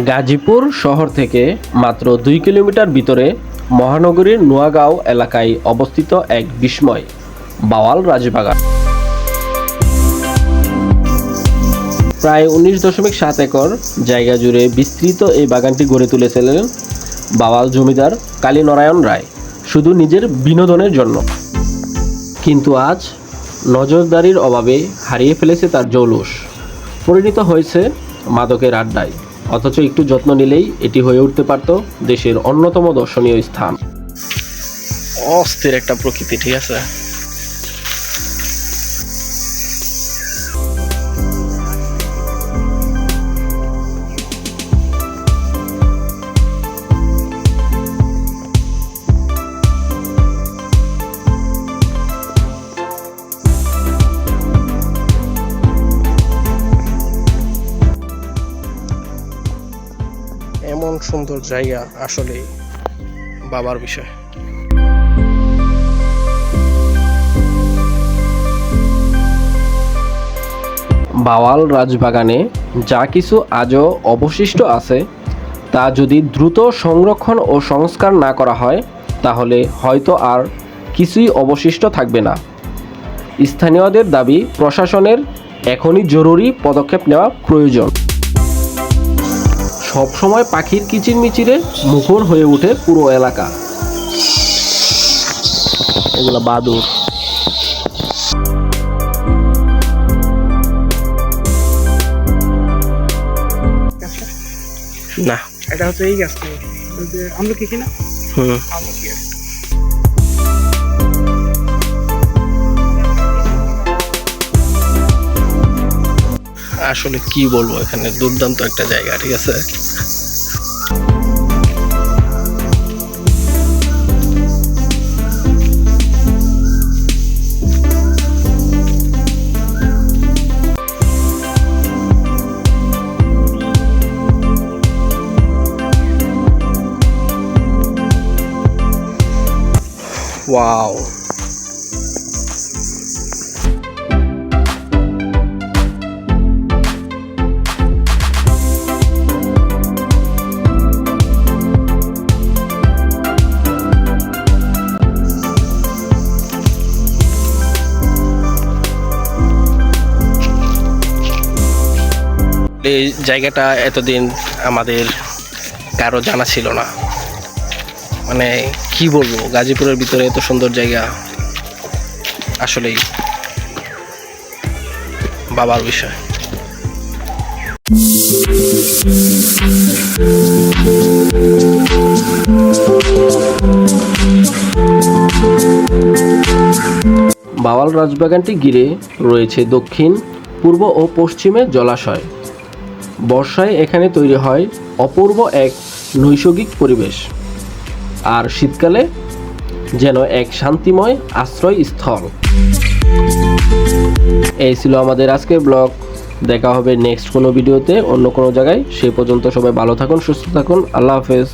গাজীপুর শহর থেকে মাত্র দুই কিলোমিটার ভিতরে মহানগরীর নোয়াগাঁও এলাকায় অবস্থিত এক বিস্ময়, বাওয়াল রাজবাগান। প্রায় উনিশ দশমিক সাত একর জায়গা জুড়ে বিস্তৃত এই বাগানটি গড়ে তুলেছিলেন বাওয়াল জমিদার কালীনারায়ণ রায়, শুধু নিজের বিনোদনের জন্য। কিন্তু আজ নজরদারির অভাবে হারিয়ে ফেলেছে তার জৌলুস। পরিণত হয়েছে মাদকের আড্ডায়। অথচ একটু যত্ন নিলেই এটি হয়ে উঠতে পারত দেশের অন্যতম দর্শনীয় স্থান। অস্থির একটা প্রকৃতি, ঠিক আছে? এমন সুন্দর জায়গা আসলে বাবার বিষয়। বাওয়াল রাজবাগানে যা কিছু আজও অবশিষ্ট আছে, তা যদি দ্রুত সংরক্ষণ ও সংস্কার না করা হয়, তাহলে হয়তো আর কিছুই অবশিষ্ট থাকবে না। স্থানীয়দের দাবি, প্রশাসনের এখনই জরুরি পদক্ষেপ নেওয়া প্রয়োজন। সবসময় পাখির কিচিরমিচিরে মুখর হয়ে ওঠে পুরো এলাকা। এগুলো বাদুর না। এটা হচ্ছে এই গাছটা। আমরা কি কিনা? হুম। আমলকি আসলে কি বলব এখানে দুর্দান্ত একটা জায়গা ঠিক আছে? ওয়াও এই জায়গাটা এতদিন আমাদের কারও জানা ছিল না। মানে কি বলব, গাজীপুরের ভিতরে এত সুন্দর জায়গা আসলেই বাবার বিষয়। বাওয়াল রাজবাগানটি ঘিরে রয়েছে দক্ষিণ, পূর্ব ও পশ্চিমে জলাশয়। বর্ষায় এখানে তৈরি হয় অপূর্ব এক নৈসর্গিক পরিবেশ। আর শীতকালে যেন এক শান্তিময় আশ্রয় স্থল এই ছিল আমাদের আজকের ব্লগ। দেখা হবে নেক্সট কোনো ভিডিওতে, অন্য কোনো জায়গায়। সে পর্যন্ত সবাই ভালো থাকুন, সুস্থ থাকুন। আল্লাহ হাফেজ।